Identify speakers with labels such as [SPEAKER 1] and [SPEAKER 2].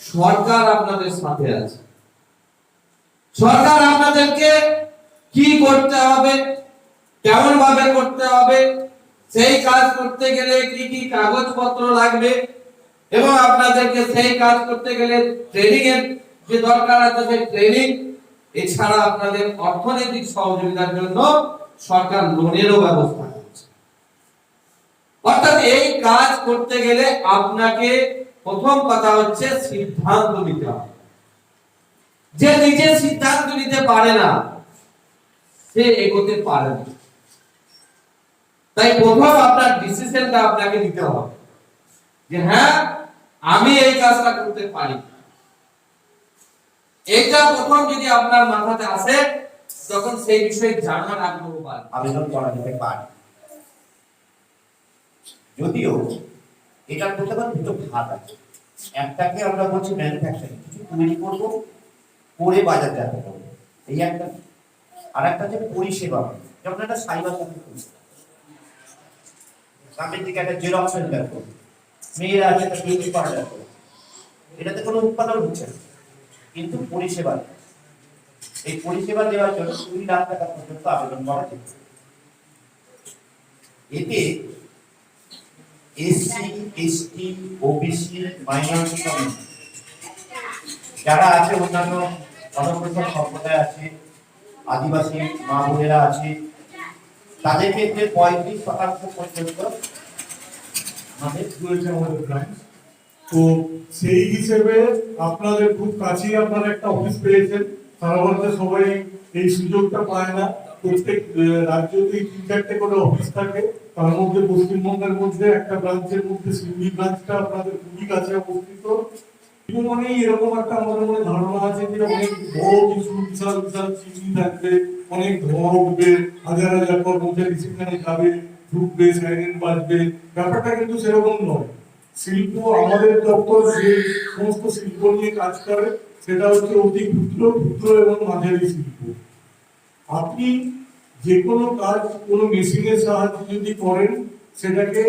[SPEAKER 1] সরকার আপনাদের সাথে আছে। সরকার আপনাদেরকে কি করতে হবে কেমন ভাবে করতে হবে, সেই কাজ করতে গেলে কি কি কাগজপত্র লাগবে এবং আপনাদেরকে সেই কাজ করতে গেলে ট্রেনিং এর যে দরকার আছে, সেই ট্রেনিং এছাড়া আপনাদের অর্থনৈতিক সহযোগিতার জন্য সরকার লোনেরও ব্যবস্থা করছে। অর্থাৎ এই কাজ করতে গেলে আপনাকে প্রথম কথা হচ্ছে সিদ্ধান্ত নিতে হবে। যে নিজে সিদ্ধান্ত নিতে পারে না, সে এগোতে পারে না। তাই প্রথম আপনার ডিসিশনটা আপনাকে নিতে হবে যে হ্যাঁ আমি এই কাজটা করতে পারি। এটা প্রথম যদি আপনার মাথাতে আসে, তখন সেই বিষয়ে জানার আগ্রহ
[SPEAKER 2] আবেদন করা যেতে পারে। যদিও এটার করতে আবার দুটো ভাগ আছে। একটাকে আমরা বলছি ম্যানুফ্যাকচারিং কিছু তৈরি করব, করে বাজারজাত করব এই একটা। আর একটা হচ্ছে পরিষেবা। যেমন একটা সাইবার পরিষেবা সামনের দিকে একটা জেরক্স সেন্টার করব মেয়েরা আছে, একটা বিউটি পার্লার করব এটাতে কোনো উৎপাদন হচ্ছে না। কিন্তু পরিষেবা এই পরিষেবা দেওয়ার জন্য কুড়ি লাখ টাকা পর্যন্ত আবেদন করা যেতে পারে। এতে SC, ST, OBC, minority community যারা আছে, অন্যান্য অনগ্রসর সম্প্রদায় আছে, আদিবাসী মা বোনেরা আছে, তাদের ক্ষেত্রে পঁয়ত্রিশ শতাংশ পর্যন্ত আমাদের
[SPEAKER 3] রয়েছে আমাদের ব্রাঞ্চ তো সেই হিসেবে আপনাদের খুব কাছেই আপনারা একটা অফিস পেয়েছেন। সারা ভারতে সবাই এই সুযোগটা পায় না। প্রত্যেক রাজ্যতেই তিন চারটে করে অফিস থাকে। তার মধ্যে পশ্চিমবঙ্গের মধ্যে একটা ব্রাঞ্চের মধ্যে সিউড়ি ব্রাঞ্চটা আপনাদের খুবই কাছে অবস্থিত। মনেই এরকম একটা আমাদের মনে ধারণা আছে যে অনেক বড় কিছু বিশাল বিশাল চিঠি থাকবে, অনেক ধোঁয়া উঠবে, হাজার হাজার কর্মচারী সেখানে যাবে, ঢুকবে সাইরেন বাজবে। ব্যাপারটা কিন্তু সেরকম নয়। শিল্প আমাদের দপ্তর যে সমস্ত শিল্প নিয়ে কাজ করে, সেটা হচ্ছে অতি ক্ষুদ্র ক্ষুদ্র এবং মাঝারি শিল্প। আপনি যে কোনো কাজ কোনো মেশিনের সাহায্যে যদি করেন সেটাকে